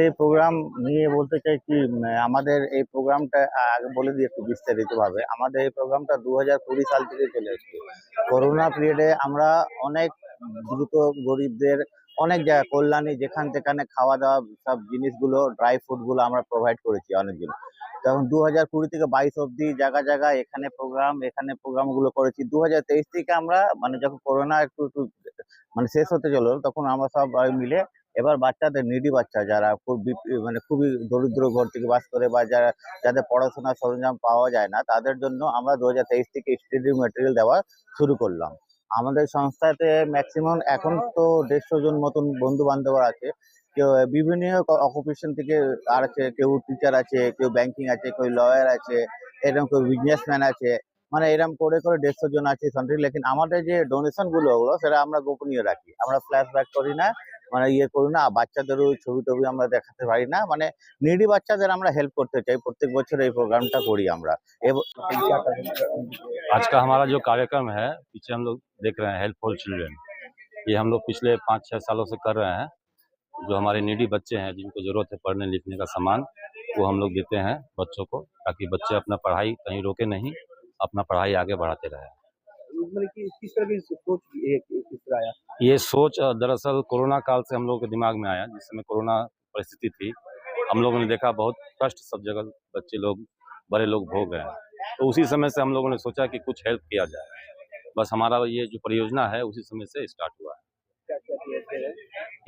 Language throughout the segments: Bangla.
এই প্রোগ্রাম নিয়ে বলতে চাই কি আমাদের এই প্রোগ্রামটা আগে বলে দিই একটু বিস্তারিতভাবে। আমাদের এই প্রোগ্রামটা দু হাজার কুড়ি সাল থেকে চলে এসছে। করোনা পিরিয়ডে আমরা অনেক দ্রুত গরিবদের, অনেক জায়গা, কল্যাণী যেখান যেখানে খাওয়া দাওয়া সব জিনিসগুলো ড্রাই ফ্রুটগুলো আমরা প্রোভাইড করেছি অনেকদিন তখন দু হাজার কুড়ি থেকে বাইশ অব্দি জায়গা জায়গায় এখানে প্রোগ্রাম এখানে প্রোগ্রামগুলো করেছি। দু হাজার তেইশ থেকে আমরা মানে যখন করোনা একটু একটু মানে শেষ হতে চলো তখন আমরা সব মিলে এবার বাচ্চাদের নিডি বাচ্চা যারা খুব মানে খুবই দরিদ্র ঘর থেকে বাস করে বা যারা, যাদের পড়াশোনার সরঞ্জাম পাওয়া যায় না, তাদের জন্য আমরা দু হাজার তেইশ থেকে স্টাডি মেটেরিয়াল দেওয়া শুরু করলাম। আমাদের সংস্থাতে ম্যাক্সিমাম এখন তো দেড়শো জন মতন বন্ধু বান্ধব আছে। কেউ বিভিন্ন অকুপেশন থেকে আর আছে, কেউ টিচার আছে, কেউ ব্যাংকিং আছে, কেউ লয়ার আছে, এরকম কেউ বিজনেসম্যান আছে মানে এরকম করে করে দেড়শো জন আছে সামথিং লেকিন আমাদের যে ডোনেশনগুলো ওগুলো সেটা আমরা গোপনীয় রাখি। আমরা ফ্ল্যাশ ব্যাক করি না মানে ইয়ে করি না আর বাচ্চাদেরও ছবি টবি আমরা দেখাতে পারি না মানে নিডি বাচ্চাদের আমরা হেল্প করতে চাই প্রত্যেক বছর এই প্রোগ্রামটা করি আমরা এব- आज का हमारा जो कार्यक्रम है पीछे हम लोग देख रहे हैं हेल्पफुल चिल्ड्रन ये हम लोग पिछले पाँच छः सालों से कर रहे हैं जो हमारे नीडी बच्चे हैं जिनको ज़रूरत है पढ़ने लिखने का सामान वो हम लोग देते हैं बच्चों को ताकि बच्चे अपना पढ़ाई कहीं रोके नहीं अपना पढ़ाई आगे बढ़ाते रहे मतलब कि किस तरह की सोच ये किस तरह आया? ये सोच दरअसल कोरोना काल से हम लोग के दिमाग में आया जिस समय कोरोना परिस्थिति थी हम लोगों ने देखा बहुत कष्ट सब जगह बच्चे लोग बड़े लोग भोग हैं। तो उसी समय से हम लोगों ने सोचा कि कुछ हेल्प किया जाए। बस हमारा ये जो परियोजना है उसी समय से स्टार्ट हुआ है।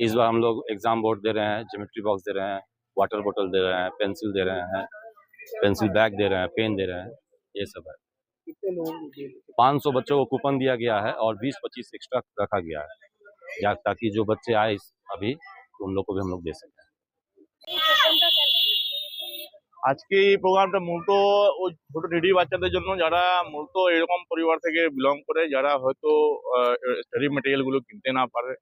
इस बार हम लोग एग्ज़ाम बोर्ड दे रहे हैं ज्योमेट्री बॉक्स दे रहे हैं वाटर बोतल दे रहे हैं पेंसिल दे रहे हैं पेंसिल बैग दे रहे हैं पेन दे रहे हैं ये सब है। कितने लोगों को दिए? 500 बच्चों को कूपन दिया गया है और 20-25 एक्स्ट्रा रखा गया है या ताकि जो बच्चे आए इस- अभी तो उन लोग को भी हम लोग दे सकें আজকে এই প্রোগ্রামটা মূলত ওই ছোট নিডি বাচ্চাদের জন্য যারা মূলত এরকম পরিবার থেকে বিলং করে যারা হয়তো স্টাডি মেটেরিয়াল গুলো কিনতে না পারে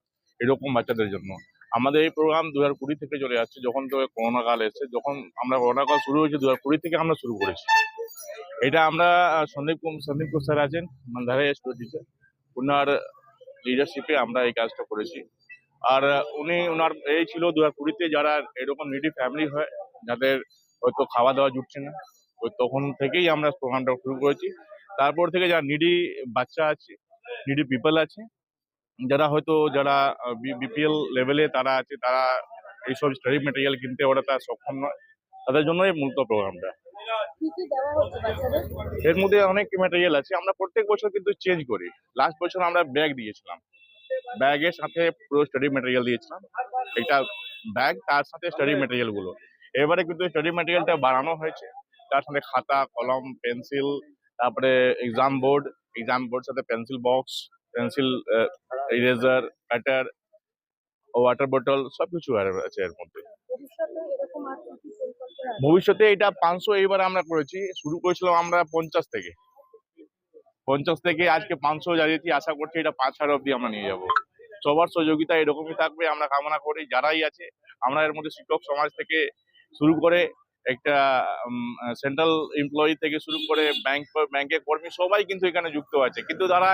এরকম বাচ্চাদের জন্য আমাদের এই প্রোগ্রাম দু হাজার কুড়ি থেকে চলে যাচ্ছে যখন তো করোনা কাল এসেছে যখন আমরা করোনা কাল শুরু হয়েছে দু হাজার কুড়ি থেকে আমরা শুরু করেছি এটা আমরা সন্দীপ সন্দীপ স্যার আছেন, মান্ধারে স্কুল ওনার লিডারশিপে আমরা এই কাজটা করেছি। আর উনি ওনার এই ছিল দু হাজার কুড়িতে যারা এরকম নিডি ফ্যামিলি হয়, যাদের হয়তো খাওয়া দাওয়া জুটছে না, ওই তখন থেকেই আমরা প্রোগ্রামটা শুরু করেছি। তারপর থেকে যারা নিডি বাচ্চা আছে নিডি পিপল আছে, যারা হয়তো যারা বিপিএল লেভেলে তারা আছে, তারা এইসব স্টাডি মেটেরিয়াল কিনতে ওরা তার সক্ষম নয়। তাদের জন্যই মূলত প্রোগ্রামটা এর মধ্যে অনেক মেটেরিয়াল আছে। আমরা প্রত্যেক বছর কিন্তু চেঞ্জ করি। লাস্ট বছর আমরা ব্যাগ দিয়েছিলাম। ব্যাগের সাথে পুরো স্টাডি মেটেরিয়াল দিয়েছিলাম। একটা ব্যাগ তার সাথে স্টাডি মেটেরিয়ালগুলো। এবারে কিন্তু স্টাডি মেটেরিয়ালটা বাড়ানো হয়েছে। তার সাথে খাতা, কলম পেন্সিল তারপরে এক্সাম বোর্ড এক্সাম বোর্ড সাথে pencil box pencil eraser cutter water বোতল সবকিছু আছে এর মধ্যে ভবিষ্যতে এরকম আর কি কি পরিকল্পনা আছে? ভবিষ্যতে এটা পাঁচশো এইবার আমরা করেছি, শুরু করেছিলাম আমরা পঞ্চাশ থেকে। পঞ্চাশ থেকে আজকে পাঁচশো জানিয়েছি, আশা করছি এটা পাঁচ হাজার অব্দি আমরা নিয়ে যাব। সবার সহযোগিতা এরকমই থাকবে, আমরা কামনা করি, যারাই আছে, আমরা এর মধ্যে শিক্ষক সমাজ থেকে শুরু করে একটা সেন্ট্রাল এমপ্লয়ি থেকে শুরু করে ব্যাংক ব্যাংকের কর্মী সবাই কিন্তু এখানে যুক্ত আছে। কিন্তু তারা